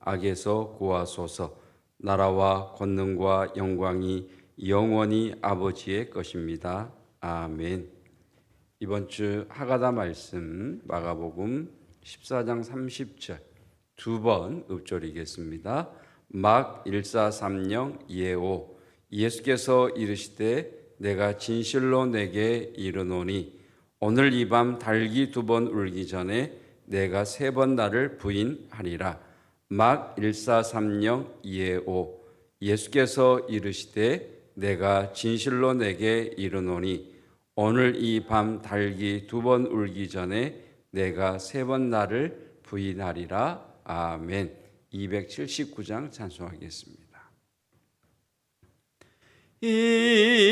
악에서 구하소서. 나라와 권능과 영광이 영원히 아버지의 것입니다. 아멘. 이번 주 하가다 말씀 마가복음 14장 30절 두 번 읊조리겠습니다. 막 1430 예오 예수께서 이르시되 내가 진실로 내게 이르노니 오늘 이 밤 달기 두 번 울기 전에 내가 세 번 나를 부인하리라. 막 1430 예오 예수께서 이르시되 내가 진실로 내게 이르노니 오늘 이 밤 달기 두 번 울기 전에 내가 세 번 나를 부인하리라. 아멘. 279장 찬송하겠습니다.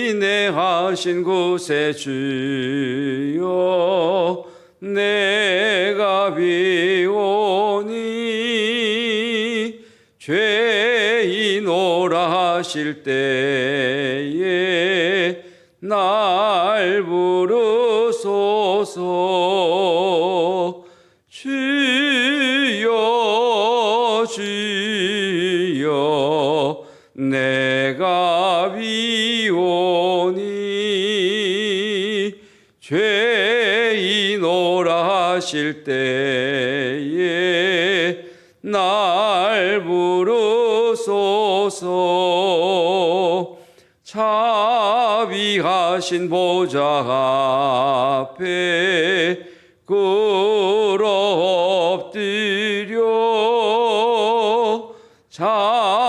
인내하신 곳에 주여 내가 비오니 죄인오라 하실 때에 날 부르소서. 주여 주여 내가 비오니 죄인오라 하실 때 부르소서. 자비하신 보좌 앞에 꿇어 엎드려 자복하고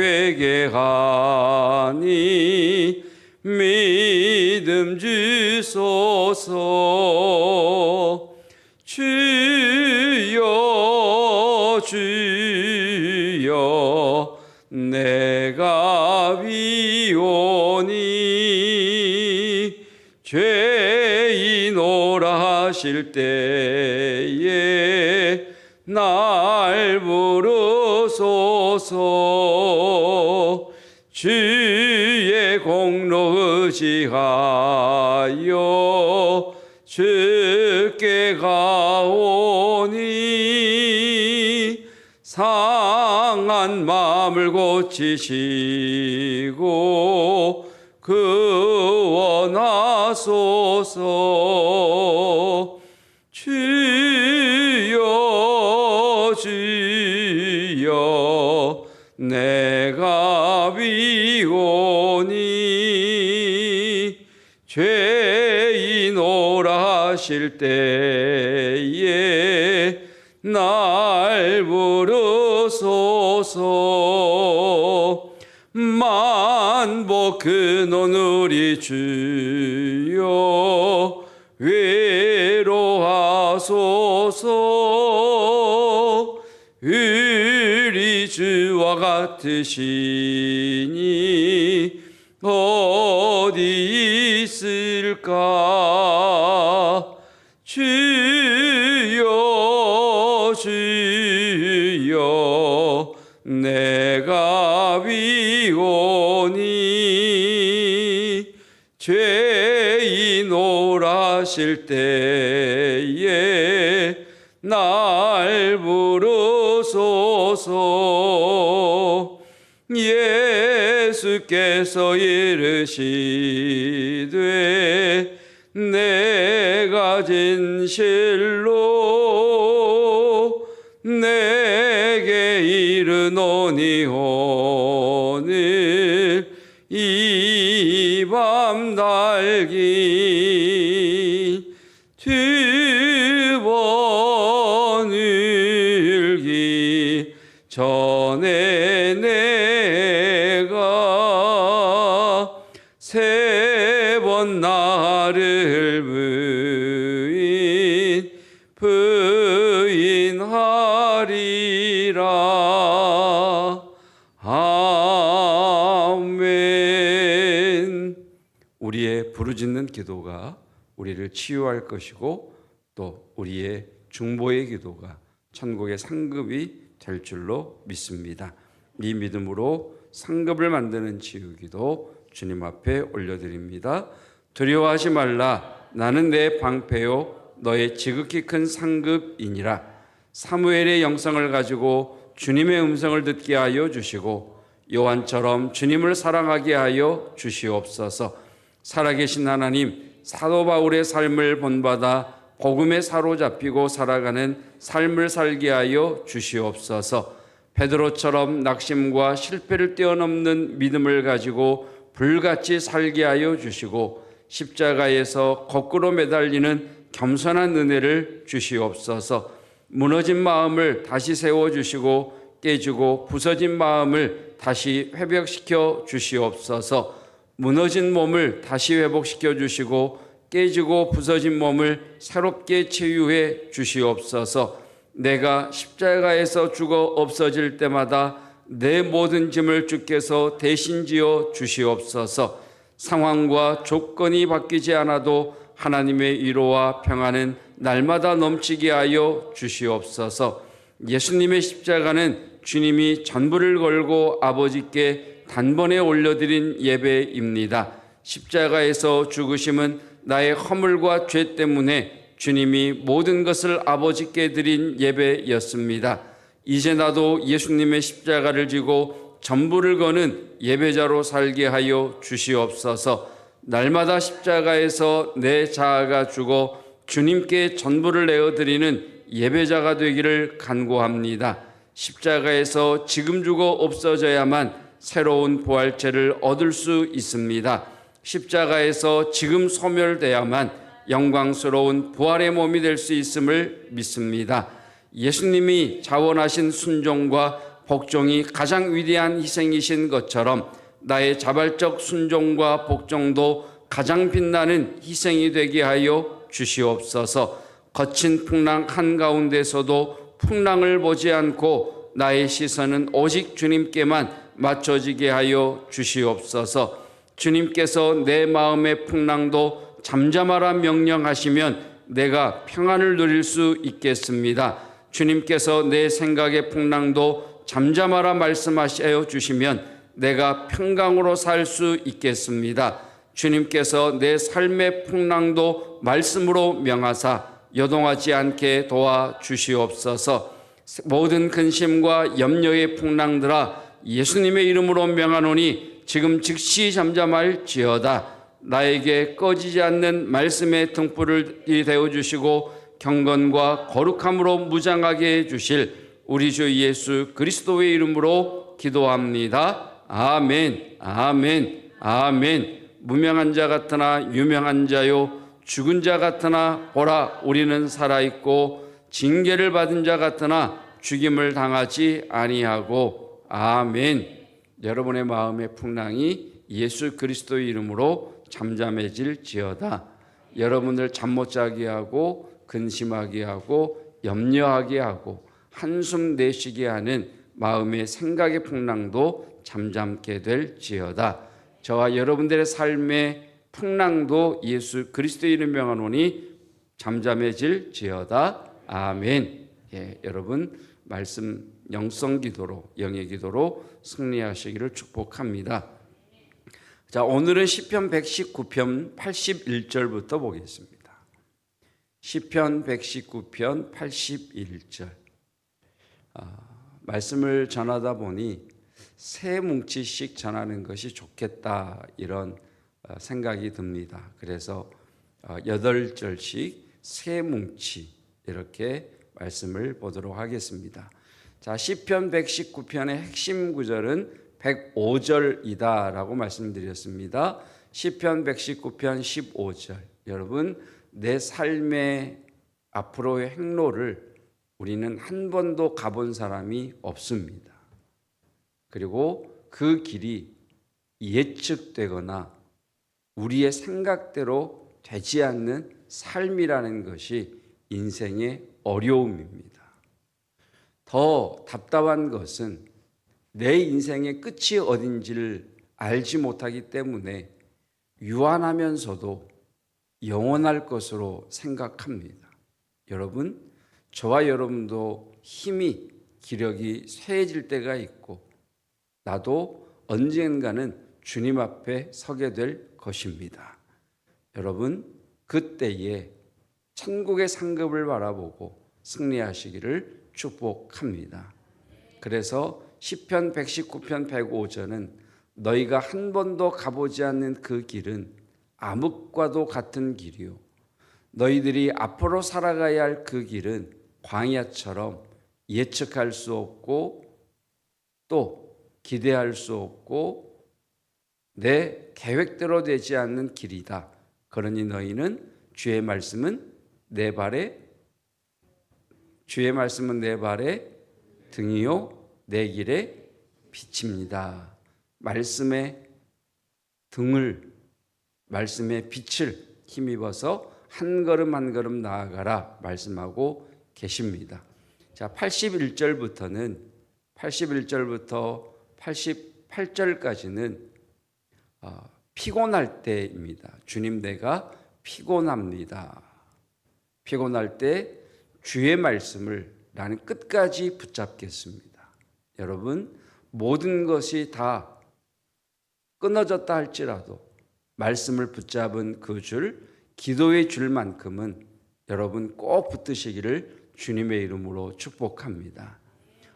회개하니 믿음 주소서. 주여 주여 하실 때에 날 부르소서. 주의 공로 의지하여 주께 가오니 상한 마음을 고치시고 구원하소서 주여 내가 비오니 죄인 오라 하실 때 같으시니 어디 있을까? 주여 주여 내가 비오니 죄인 오라 하실 때 예수께서 이르시되 내가 진실로 내게 이르노니 오늘 이밤 달기 세 번 나를 부인 부인하리라 아멘 우리의 부르짖는 기도가 우리를 치유할 것이고 또 우리의 중보의 기도가 천국의 상급이 될 줄로 믿습니다. 이 믿음으로 상급을 만드는 치유기도 주님 앞에 올려드립니다. 두려워하지 말라. 나는 내 방패요 너의 지극히 큰 상급이니라. 사무엘의 영성을 가지고 주님의 음성을 듣게 하여 주시고 요한처럼 주님을 사랑하게 하여 주시옵소서. 살아계신 하나님 사도 바울의 삶을 본받아 복음에 사로잡히고 살아가는 삶을 살게 하여 주시옵소서. 베드로처럼 낙심과 실패를 뛰어넘는 믿음을 가지고 불같이 살게 하여 주시고 십자가에서 거꾸로 매달리는 겸손한 은혜를 주시옵소서. 무너진 마음을 다시 세워 주시고 깨지고 부서진 마음을 다시 회복시켜 주시옵소서. 무너진 몸을 다시 회복시켜 주시고 깨지고 부서진 몸을 새롭게 치유해 주시옵소서. 내가 십자가에서 죽어 없어질 때마다 내 모든 짐을 주께서 대신 지어 주시옵소서. 상황과 조건이 바뀌지 않아도 하나님의 위로와 평안은 날마다 넘치게 하여 주시옵소서. 예수님의 십자가는 주님이 전부를 걸고 아버지께 단번에 올려드린 예배입니다. 십자가에서 죽으심은 나의 허물과 죄 때문에 주님이 모든 것을 아버지께 드린 예배였습니다. 이제 나도 예수님의 십자가를 지고 전부를 거는 예배자로 살게 하여 주시옵소서. 날마다 십자가에서 내 자아가 죽어 주님께 전부를 내어 드리는 예배자가 되기를 간구합니다. 십자가에서 지금 죽어 없어져야만 새로운 부활체를 얻을 수 있습니다. 십자가에서 지금 소멸돼야만 영광스러운 부활의 몸이 될 수 있음을 믿습니다. 예수님이 자원하신 순종과 복종이 가장 위대한 희생이신 것처럼 나의 자발적 순종과 복종도 가장 빛나는 희생이 되게 하여 주시옵소서. 거친 풍랑 한가운데서도 풍랑을 보지 않고 나의 시선은 오직 주님께만 맞춰지게 하여 주시옵소서. 주님께서 내 마음의 풍랑도 잠잠하라 명령하시면 내가 평안을 누릴 수 있겠습니다. 주님께서 내 생각의 풍랑도 잠잠하라 말씀하셔 주시면 내가 평강으로 살 수 있겠습니다. 주님께서 내 삶의 풍랑도 말씀으로 명하사 여동하지 않게 도와 주시옵소서. 모든 근심과 염려의 풍랑들아 예수님의 이름으로 명하노니 지금 즉시 잠잠할 지어다. 나에게 꺼지지 않는 말씀의 등불을 되어 주시고 경건과 거룩함으로 무장하게 해 주실 우리 주 예수 그리스도의 이름으로 기도합니다. 아멘. 아멘. 아멘. 무명한 자 같으나 유명한 자요 죽은 자 같으나 보라 우리는 살아 있고 징계를 받은 자 같으나 죽임을 당하지 아니하고 아멘. 여러분의 마음의 풍랑이 예수 그리스도의 이름으로 잠잠해질지어다. 여러분을 잠못 자게 하고 근심하게 하고 염려하게 하고 한숨 내쉬게 하는 마음의 생각의 풍랑도 잠잠게 될지어다. 저와 여러분들의 삶의 풍랑도 예수 그리스도의 이름 명하노니 잠잠해질지어다. 아멘. 예, 여러분 말씀 영성 기도로 영의 기도로 승리하시기를 축복합니다. 자, 오늘은 시편 119편 81절부터 보겠습니다. 시편 119편 81절. 아, 말씀을 전하다 보니 세 뭉치씩 전하는 것이 좋겠다 이런 어, 생각이 듭니다. 그래서 어, 여덟 절씩 세 뭉치 이렇게 말씀을 보도록 하겠습니다. 자, 시편 119편의 핵심 구절은 105절이다라고 말씀드렸습니다. 시편 119편 15절. 여러분, 내 삶의 앞으로의 행로를 우리는 한 번도 가본 사람이 없습니다. 그리고 그 길이 예측되거나 우리의 생각대로 되지 않는 삶이라는 것이 인생의 어려움입니다. 더 답답한 것은 내 인생의 끝이 어딘지를 알지 못하기 때문에 유한하면서도 영원할 것으로 생각합니다. 여러분, 저와 여러분도 힘이 기력이 쇠해질 때가 있고 나도 언젠가는 주님 앞에 서게 될 것입니다. 여러분, 그때에 천국의 상급을 바라보고 승리하시기를 축복합니다. 그래서 시편 119편 105절은 너희가 한 번도 가보지 않는 그 길은 암흑과도 같은 길이요 너희들이 앞으로 살아가야 할 그 길은 광야처럼 예측할 수 없고 또 기대할 수 없고 내 계획대로 되지 않는 길이다. 그러니 너희는 주의 말씀은 내 발에 주의 말씀은 내 발에 등이요 내 길에 빛입니다. 말씀의 등을 말씀의 빛을 힘입어서 한 걸음 한 걸음 나아가라 말씀하고 계십니다. 자, 81절부터는 81절부터 88절까지는 어, 피곤할 때입니다. 주님 내가 피곤합니다. 피곤할 때 주의 말씀을 나는 끝까지 붙잡겠습니다. 여러분 모든 것이 다 끊어졌다 할지라도 말씀을 붙잡은 그 줄, 기도의 줄만큼은 여러분 꼭 붙드시기를 주님의 이름으로 축복합니다.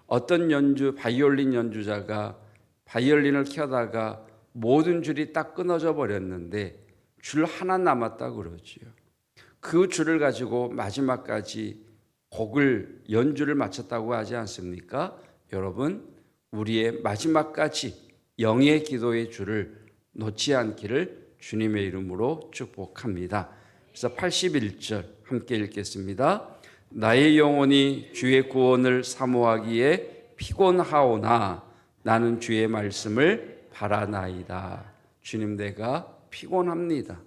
어떤 연주, 바이올린 연주자가 바이올린을 켜다가 모든 줄이 딱 끊어져 버렸는데 줄 하나 남았다 그러지요. 그 줄을 가지고 마지막까지 곡을 연주를 마쳤다고 하지 않습니까? 여러분, 우리의 마지막까지 영의 기도의 줄을 놓지 않기를 주님의 이름으로 축복합니다. 그래서 81절 함께 읽겠습니다. 나의 영혼이 주의 구원을 사모하기에 피곤하오나 나는 주의 말씀을 바라나이다. 주님 내가 피곤합니다.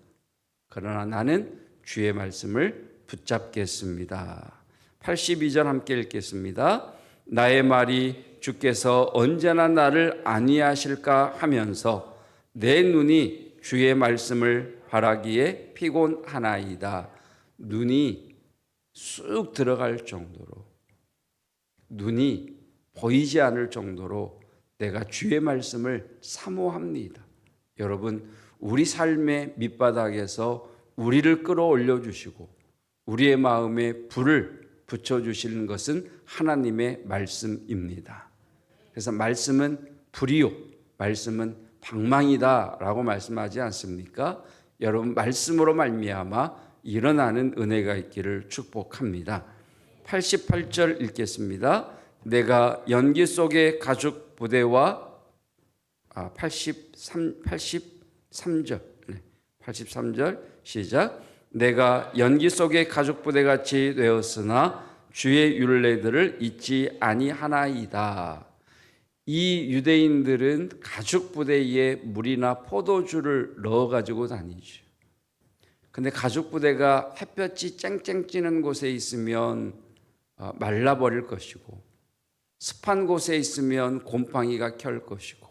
그러나 나는 주의 말씀을 붙잡겠습니다. 82절 함께 읽겠습니다. 나의 말이 주께서 언제나 나를 안위하실까 하면서 내 눈이 주의 말씀을 바라기에 피곤하나이다. 눈이 쑥 들어갈 정도로 눈이 보이지 않을 정도로 내가 주의 말씀을 사모합니다. 여러분, 우리 삶의 밑바닥에서 우리를 끌어올려 주시고 우리의 마음에 불을 붙여 주시는 것은 하나님의 말씀입니다. 그래서 말씀은 불이요, 말씀은 방망이다라고 말씀하지 않습니까? 여러분 말씀으로 말미암아 일어나는 은혜가 있기를 축복합니다. 88절 읽겠습니다. 내가 연기 속의 가죽 부대와 아, 83 83절. 네. 83절 시작. 내가 연기 속의 가죽 부대 같이 되었으나 주의 율례들을 잊지 아니하나이다. 이 유대인들은 가죽 부대에 물이나 포도주를 넣어 가지고 다니죠. 근데 가죽 부대가 햇볕이 쨍쨍 찌는 곳에 있으면 어, 말라버릴 것이고 습한 곳에 있으면 곰팡이가 켤 것이고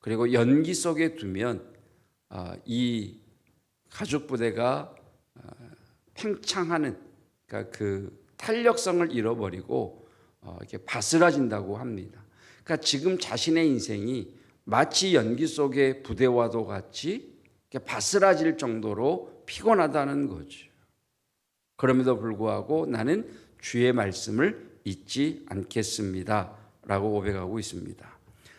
그리고 연기 속에 두면 어, 이 가죽 부대가 어, 팽창하는 그러니까 그 탄력성을 잃어버리고 이렇게 바스라진다고 합니다. 그러니까 지금 자신의 인생이 마치 연기 속의 부대와도 같이 바스라질 정도로 피곤하다는 거죠. 그럼에도 불구하고 나는 주의 말씀을 잊지 않겠습니다. 라고 고백하고 있습니다.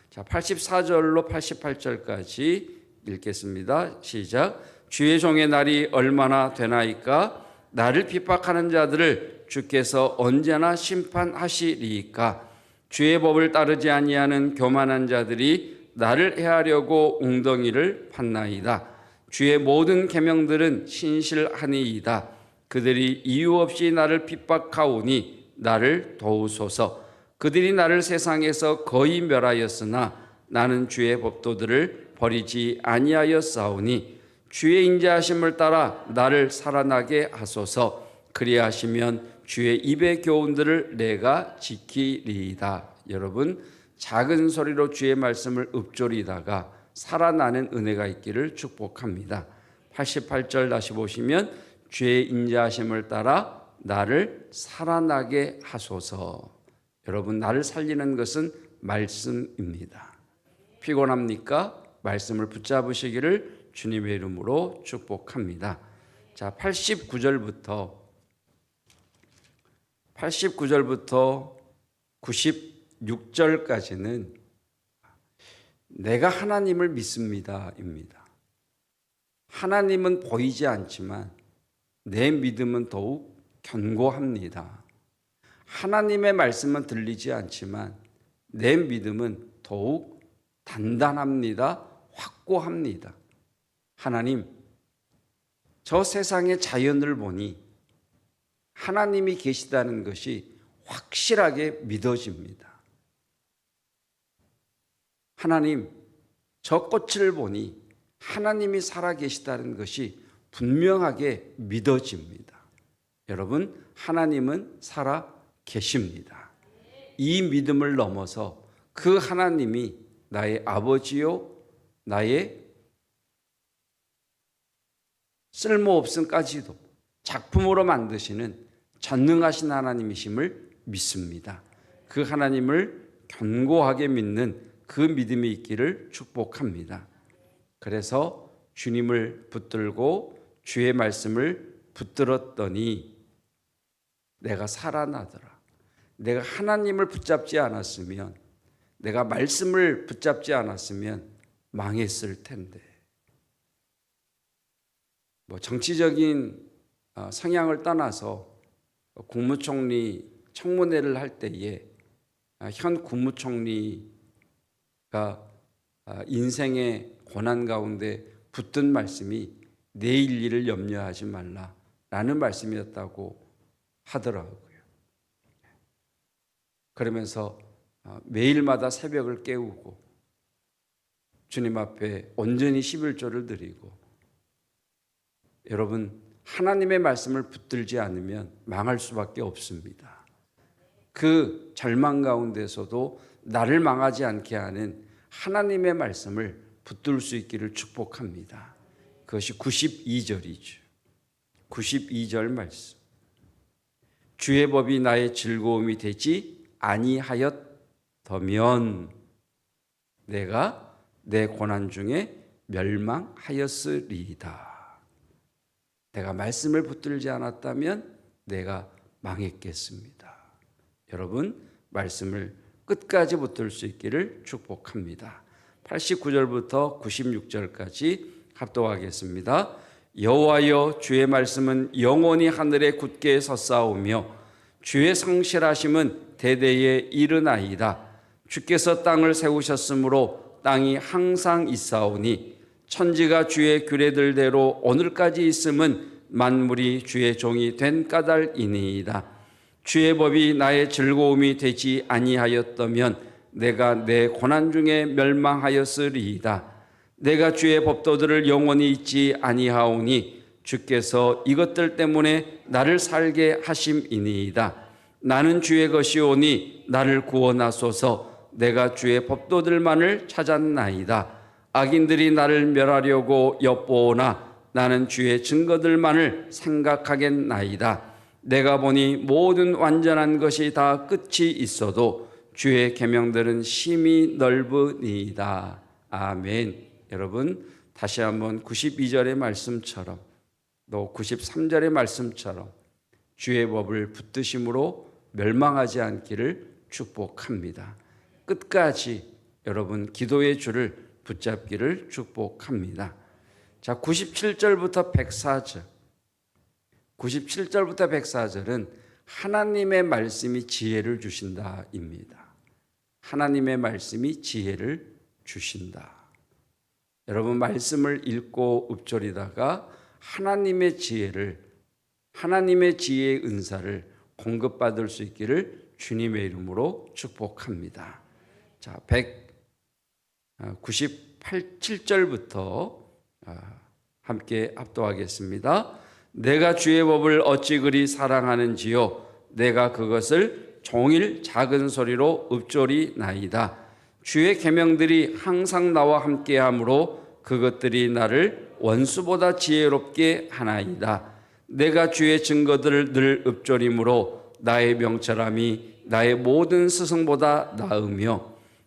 자, 84절로 88절까지 읽겠습니다. 시작. 주의 종의 날이 얼마나 되나이까? 나를 핍박하는 자들을 주께서 언제나 심판하시리이까? 주의 법을 따르지 아니하는 교만한 자들이 나를 해하려고 웅덩이를 판나이다. 주의 모든 계명들은 신실하니이다. 그들이 이유 없이 나를 핍박하오니 나를 도우소서. 그들이 나를 세상에서 거의 멸하였으나 나는 주의 법도들을 버리지 아니하였사오니 주의 인자하심을 따라 나를 살아나게 하소서. 그리하시면 주의 입의 교훈들을 내가 지키리이다. 여러분 작은 소리로 주의 말씀을 읊조리다가 살아나는 은혜가 있기를 축복합니다. 88절 다시 보시면 주의 인자하심을 따라 나를 살아나게 하소서. 여러분 나를 살리는 것은 말씀입니다. 피곤합니까? 말씀을 붙잡으시기를 주님의 이름으로 축복합니다. 자, 89절부터 89절부터 96절까지는 내가 하나님을 믿습니다입니다. 하나님은 보이지 않지만 내 믿음은 더욱 견고합니다. 하나님의 말씀은 들리지 않지만 내 믿음은 더욱 단단합니다. 확고합니다. 하나님, 저 세상의 자연을 보니 하나님이 계시다는 것이 확실하게 믿어집니다. 하나님, 저 꽃을 보니 하나님이 살아 계시다는 것이 분명하게 믿어집니다. 여러분, 하나님은 살아 계십니다. 이 믿음을 넘어서 그 하나님이 나의 아버지요, 나의 쓸모없음까지도 작품으로 만드시는 전능하신 하나님이심을 믿습니다. 그 하나님을 견고하게 믿는 그 믿음이 있기를 축복합니다. 그래서 주님을 붙들고 주의 말씀을 붙들었더니 내가 살아나더라. 내가 하나님을 붙잡지 않았으면 내가 말씀을 붙잡지 않았으면 망했을 텐데. 뭐 정치적인 어, 성향을 떠나서 국무총리 청문회를 할 때에 아, 현 국무총리가 아, 인생의 고난 가운데 붙든 말씀이 내일 일을 염려하지 말라라는 말씀이었다고 하더라고요. 그러면서 어, 매일마다 새벽을 깨우고 주님 앞에 온전히 11조를 드리고 여러분 하나님의 말씀을 붙들지 않으면 망할 수밖에 없습니다. 그 절망 가운데서도 나를 망하지 않게 하는 하나님의 말씀을 붙들 수 있기를 축복합니다. 그것이 92절이죠. 92절 말씀. 주의 법이 나의 즐거움이 되지 아니하였더면 내가 내 고난 중에 멸망하였으리이다. 내가 말씀을 붙들지 않았다면 내가 망했겠습니다. 여러분, 말씀을 끝까지 붙들 수 있기를 축복합니다. 89절부터 96절까지 합독하겠습니다. 여호와여 주의 말씀은 영원히 하늘에 굳게 섰사오며 주의 성실하심은 대대에 이르나이다. 주께서 땅을 세우셨으므로 땅이 항상 있사오니 천지가 주의 규례들대로 오늘까지 있음은 만물이 주의 종이 된 까닭이니이다. 주의 법이 나의 즐거움이 되지 아니하였다면 내가 내 고난 중에 멸망하였으리이다. 내가 주의 법도들을 영원히 잊지 아니하오니 주께서 이것들 때문에 나를 살게 하심이니이다. 나는 주의 것이오니 나를 구원하소서 내가 주의 법도들만을 찾았나이다. 악인들이 나를 멸하려고 엿보오나 나는 주의 증거들만을 생각하겠나이다. 내가 보니 모든 완전한 것이 다 끝이 있어도 주의 계명들은 심히 넓으니이다. 아멘. 여러분 다시 한번 92절의 말씀처럼 또 93절의 말씀처럼 주의 법을 붙드심으로 멸망하지 않기를 축복합니다. 끝까지 여러분 기도의 줄을 붙잡기를 축복합니다. 자, 97절부터 104절. 97절부터 104절은 하나님의 말씀이 지혜를 주신다입니다. 하나님의 말씀이 지혜를 주신다. 여러분 말씀을 읽고 읊조리다가 하나님의 지혜를 하나님의 지혜의 은사를 공급받을 수 있기를 주님의 이름으로 축복합니다. 자, 198절부터 아, 함께 합도하겠습니다. 내가 주의 법을 어찌 그리 사랑하는지요 내가 그것을 종일 작은 소리로 읊조리 나이다. 주의 계명들이 항상 나와 함께하므로 그것들이 나를 원수보다 지혜롭게 하나이다. 내가 주의 증거들을 늘 읊조림으로 나의 명철함이 나의 모든 스승보다 나으며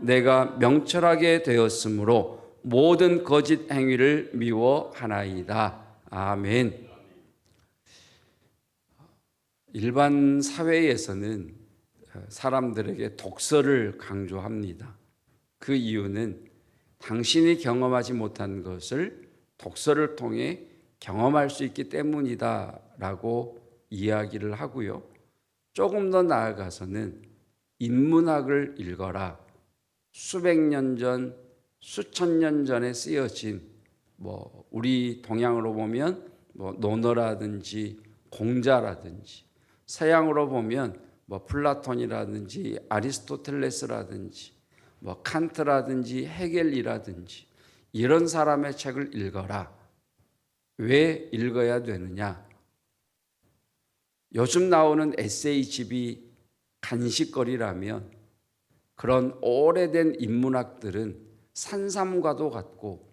내가 명철하게 되었으므로 모든 거짓 행위를 미워하나이다. 아멘. 일반 사회에서는 사람들에게 독서를 강조합니다. 그 이유는 당신이 경험하지 못한 것을 독서를 통해 경험할 수 있기 때문이다라고 이야기를 하고요. 조금 더 나아가서는 인문학을 읽어라. 수백 년 전, 수천 년 전에 쓰여진 뭐 우리 동양으로 보면 뭐 논어라든지 공자라든지 서양으로 보면 뭐 플라톤이라든지 아리스토텔레스라든지 뭐 칸트라든지 헤겔이라든지 이런 사람의 책을 읽어라. 왜 읽어야 되느냐? 요즘 나오는 에세이집이 간식거리라면 그런 오래된 인문학들은 산삼과도 같고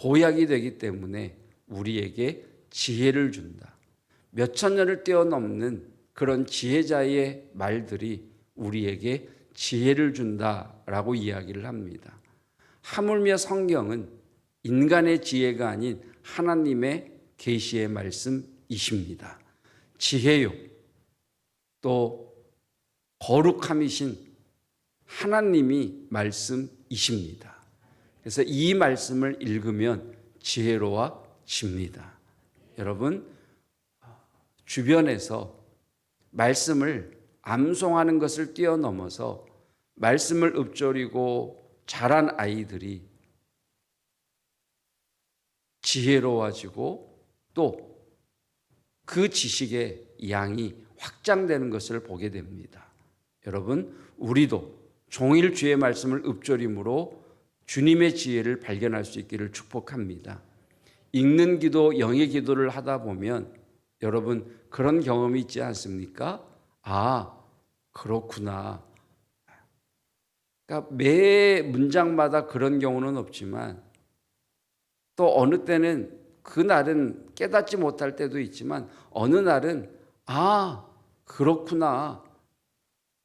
보약이 되기 때문에 우리에게 지혜를 준다. 몇천 년을 뛰어넘는 그런 지혜자의 말들이 우리에게 지혜를 준다라고 이야기를 합니다. 하물며 성경은 인간의 지혜가 아닌 하나님의 계시의 말씀이십니다. 지혜요. 또 거룩함이신 하나님이 말씀이십니다. 그래서 이 말씀을 읽으면 지혜로워집니다. 여러분 주변에서 말씀을 암송하는 것을 뛰어넘어서 말씀을 읊조리고 자란 아이들이 지혜로워지고 또 그 지식의 양이 확장되는 것을 보게 됩니다. 여러분, 우리도 종일 주의 말씀을 읊조림으로 주님의 지혜를 발견할 수 있기를 축복합니다. 읽는 기도, 영의 기도를 하다 보면 여러분 그런 경험이 있지 않습니까? 아, 그렇구나. 그러니까 매 문장마다 그런 경우는 없지만 또 어느 때는 그 날은 깨닫지 못할 때도 있지만 어느 날은 아, 그렇구나.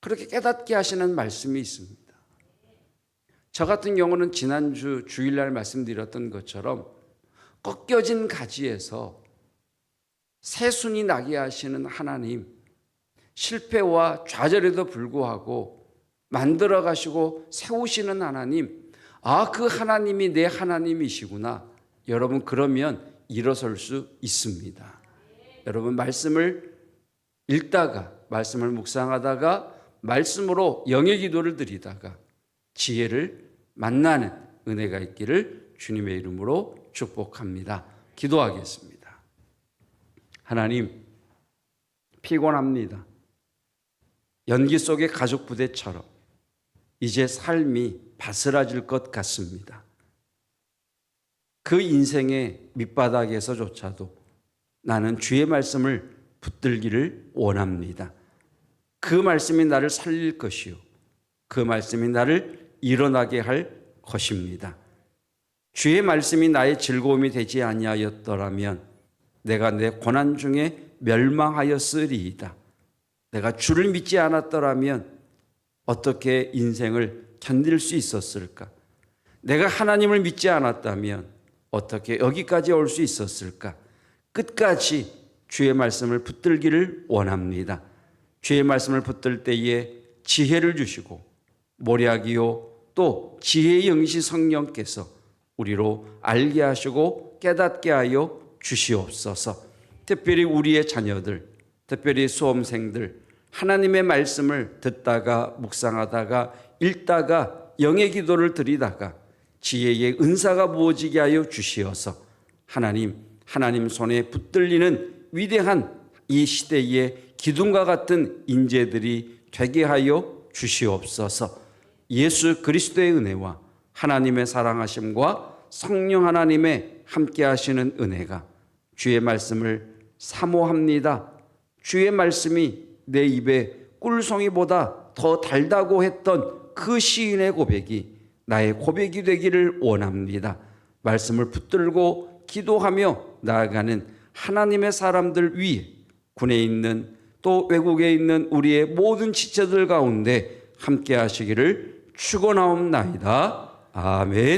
그렇게 깨닫게 하시는 말씀이 있습니다. 저 같은 경우는 지난주 주일날 말씀드렸던 것처럼 꺾여진 가지에서 새순이 나게 하시는 하나님, 실패와 좌절에도 불구하고 만들어 가시고 세우시는 하나님, 아, 그 하나님이 내 하나님이시구나. 여러분, 그러면 일어설 수 있습니다. 여러분, 말씀을 읽다가, 말씀을 묵상하다가, 말씀으로 영의 기도를 드리다가, 지혜를 만나는 은혜가 있기를 주님의 이름으로 축복합니다. 기도하겠습니다. 하나님, 피곤합니다. 연기 속의 가족 부대처럼 이제 삶이 바스라질 것 같습니다. 그 인생의 밑바닥에서조차도 나는 주의 말씀을 붙들기를 원합니다. 그 말씀이 나를 살릴 것이요. 그 말씀이 나를 일어나게 할 것입니다. 주의 말씀이 나의 즐거움이 되지 아니하였더라면 내가 내 고난 중에 멸망하였으리이다. 내가 주를 믿지 않았더라면 어떻게 인생을 견딜 수 있었을까? 내가 하나님을 믿지 않았다면 어떻게 여기까지 올 수 있었을까? 끝까지 주의 말씀을 붙들기를 원합니다. 주의 말씀을 붙들 때에 지혜를 주시고 모략이요 또 지혜의 영시 성령께서 우리로 알게 하시고 깨닫게 하여 주시옵소서. 특별히 우리의 자녀들, 특별히 수험생들 하나님의 말씀을 듣다가 묵상하다가 읽다가 영의 기도를 드리다가 지혜의 은사가 부어지게 하여 주시어서 하나님 하나님 손에 붙들리는 위대한 이 시대의 기둥과 같은 인재들이 되게 하여 주시옵소서. 예수 그리스도의 은혜와 하나님의 사랑하심과 성령 하나님의 함께 하시는 은혜가 주의 말씀을 사모합니다. 주의 말씀이 내 입에 꿀송이보다 더 달다고 했던 그 시인의 고백이 나의 고백이 되기를 원합니다. 말씀을 붙들고 기도하며 나아가는 하나님의 사람들 위에 군에 있는 또 외국에 있는 우리의 모든 지체들 가운데 함께 하시기를 축원하옵나이다. 아멘.